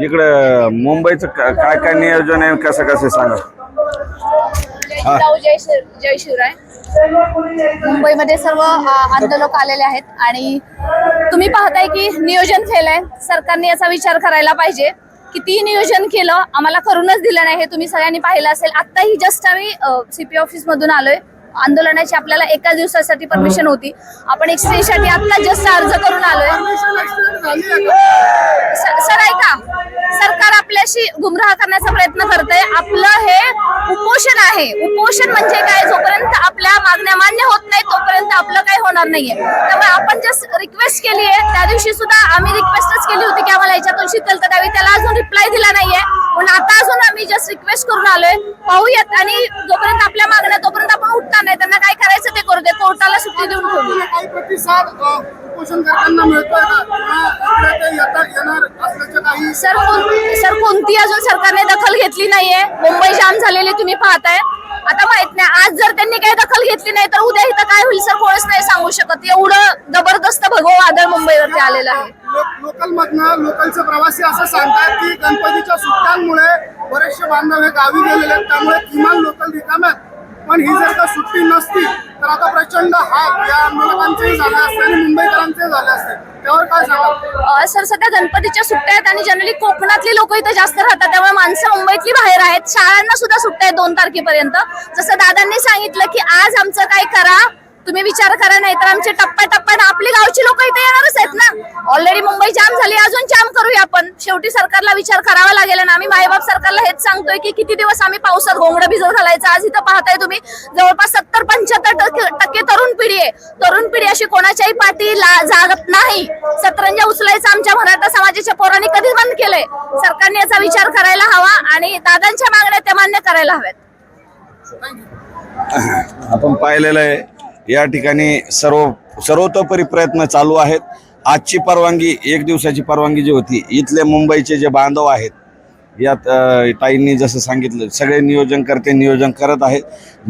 इकडं मुंबईचं का- काय काय नियोजन आहे कसं कसं सांगा? जय शिव जय शिवराय. मुंबईमध्ये सर्व अ, आंदोलक आलेले आहेत आणि तुम्ही पाहताय की नियोजन फेल आहे सरकारने याचा विचार करायला पाहिजे. किती नियोजन केलं आम्हाला करूनच दिलं नाही हे तुम्ही सगळ्यांनी पाहिलं असेल. आत्ताही जस्ट आम्ही सीपी ऑफिस मधून आलोय. आंदोलनाची आपल्याला एका दिवसासाठी परमिशन होती. आपण एक्सटेंशनसाठी आता जस्ट अर्ज करून आलोय. स- सरकार गुमराह करण्याचा प्रयत्न करते आपलं हे उपोषण आहे. उपोषण म्हणजे काय? जोपर्यंत आपल्या मागण्या मान्य होत नाही तोपर्यंत आपलं काही होणार नाहीये. त्यामुळे आपण जस्ट रिक्वेस्ट केली आहे. त्या दिवशी सुद्धा आम्ही रिक्वेस्टच केली होती की आम्हाला याच्यातून शीतलता द्यावी त्याला अजून रिप्लाय दिला नाहीये. पण आता अजून आम्ही जस्ट रिक्वेस्ट करून आलोय. पाहूयात. आणि जोपर्यंत आपल्या मागण्या तोपर्यंत आपण उठणार नाही. त्यांना काय करायचं ते करू दे. कोर्टाला सुट्टी देऊन ठेवू काही प्रतिसाद उपोषण करताना मिळतोय का? येणार सर कोण- सर कोणती अजून सरकारने दखल घेतली नाहीये? मुंबई जाम झालेली तुम्ही पाहताय. आता माहीत नाही. आज जर त्यांनी काही दखल घेतली नाही तर उद्या इथं काय होईल सर? कोणच नाही सांगू शकत. एवढं जबरदस्त भगव वादळ मुंबईवरती आलेलं आहे. लोकल मधनं लोकलचे प्रवासी असं सांगतात की गणपतीच्या सुट्ट्यांमुळे बरेचसे बांधव हे गावी गेलेले आहेत. त्यामुळे किमान लोकल रिकाम्यात पण ही जर का सुट्टी नसती तर आता प्रचंड हाल या आंदोलकांचेही झाले असते आणि मुंबईकरांचेही झाले असते. सर सध्या गणपतीच्या सुट्ट्या आहेत आणि जनरली कोकणातली लोक इथे जास्त राहतात. त्यामुळे माणसं मुंबईतली बाहेर आहेत. शाळांना सुद्धा सुट्ट्या आहेत दोन तारखेपर्यंत. जसं दादांनी सांगितलं की आज आमचं काय करा. तुम्ही विचार करा नाही तर आमचे टप्प्याटप्प्यानं आपली गावची लोक इथे येणारच आहेत ना. ऑलरेडी मुंबई जाम झाली. अजून जाम करूया आपण. शेवटी सरकारला विचार करावा लागेल आणि आम्ही मायबाप सरकारला हेच सांगतोय की किती दिवस आम्ही पावसात घोंगडं भिजत घालायचं. आज इथं पाहताय तुम्ही. जवळपास पंच्याहत्तर टक्के टक्के तरुण पिढी आहे. तरुण पिढी अशी कोणाच्याही पाठी ला- जागत नाही. सतरंजा उचलायचं आमच्या मराठा समाजाच्या पोरांनी कधी बंद केलंय. सरकारने याचा विचार करायला हवा आणि दादांच्या मागण्या त्या मान्य करायला हव्यात. आपण पाहिलेलं आहे या ठिकाणी सर्व सर्वतोपरी प्रयत्न चालू आहेत. आजची परवानगी एक दिवसाची परवानगी जी होती इथले मुंबईचे जे बांधव आहेत यात ताईंनी जसं सांगितलं सगळे नियोजन करते नियोजन करत आहेत.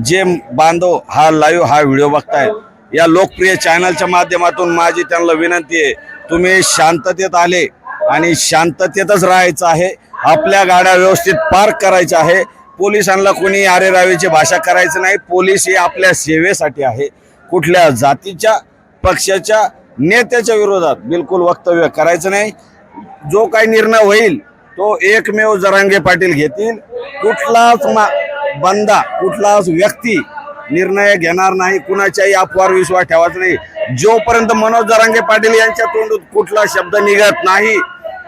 जे बांधव हा लाईव्ह हा व्हिडिओ बघतायत या लोकप्रिय चॅनलच्या माध्यमातून माझी त्यांना विनंती आहे तुम्ही शांततेत आले आणि शांततेतच राहायचं आहे. आपल्या गाड्या व्यवस्थित पार्क करायच्या आहे. पोलिसांना कोणी आरेरावीची भाषा करायचं नाही. पोलीस हे आपल्या सेवेसाठी आहे. कुठल्या जातीच्या पक्षाच्या नेत्याच्या विरोधात बिलकुल वक्तव्य करायचं नाही. जो काही निर्णय होईल तो एकमेव जरांगे पाटील घेतील. कुठलाच बंदा कुठलाच व्यक्ती निर्णय घेणार नाही. कुणाच्याही अफवार विश्वास ठेवायचा नाही. जोपर्यंत मनोज जरांगे पाटील यांच्या तोंडून कुठला शब्द निघत नाही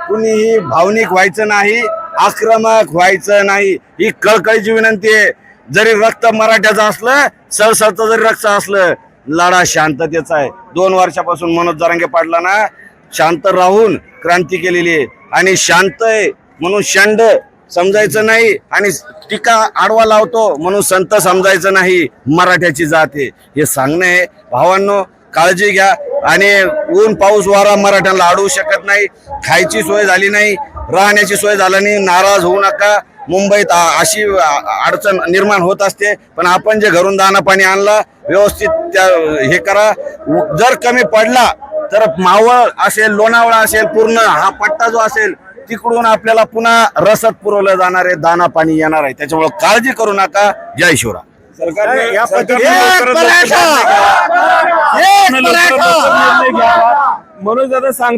कुणीही भावनिक व्हायचं नाही आक्रमक व्हायचं नाही. ही कळकळीची विनंती आहे. जरी रक्त मराठ्याचं असलं सळसळचं जरी रक्त असलं लढा शांततेचा आहे. दोन वर्षापासून मनोज जरांगे पाटलांना शांत राहून क्रांती केलेली आहे. आणि शांत आहे. म्हणून शंड समजायचं नाही आणि टीका आडवा लावतो म्हणून संत समजायचं नाही मराठ्याची जात. आहे हे सांगणं आहे. भावांनो काळजी घ्या आणि ऊन पाऊस वारा मराठ्यांना अडवू शकत नाही खायची सोय झाली नाही राहण्याची सोय झाली नाही नाराज होऊ नका. मुंबईत अशी अडचण निर्माण होत असते पण आपण जे घरून दाना पाणी आणला व्यवस्थित त्या हे करा. जर कमी पडला तर मावळ असेल लोणावळा असेल पूर्ण हा पट्टा जो असेल तिकडून आपल्याला पुन्हा रसद पुरवलं जाणार आहे दाना पाणी येणार आहे त्याच्यामुळे काळजी करू नका जय सरकारने या पद्धतीने मराठा! निर्णय घ्यावा. म्हणून दादा सांग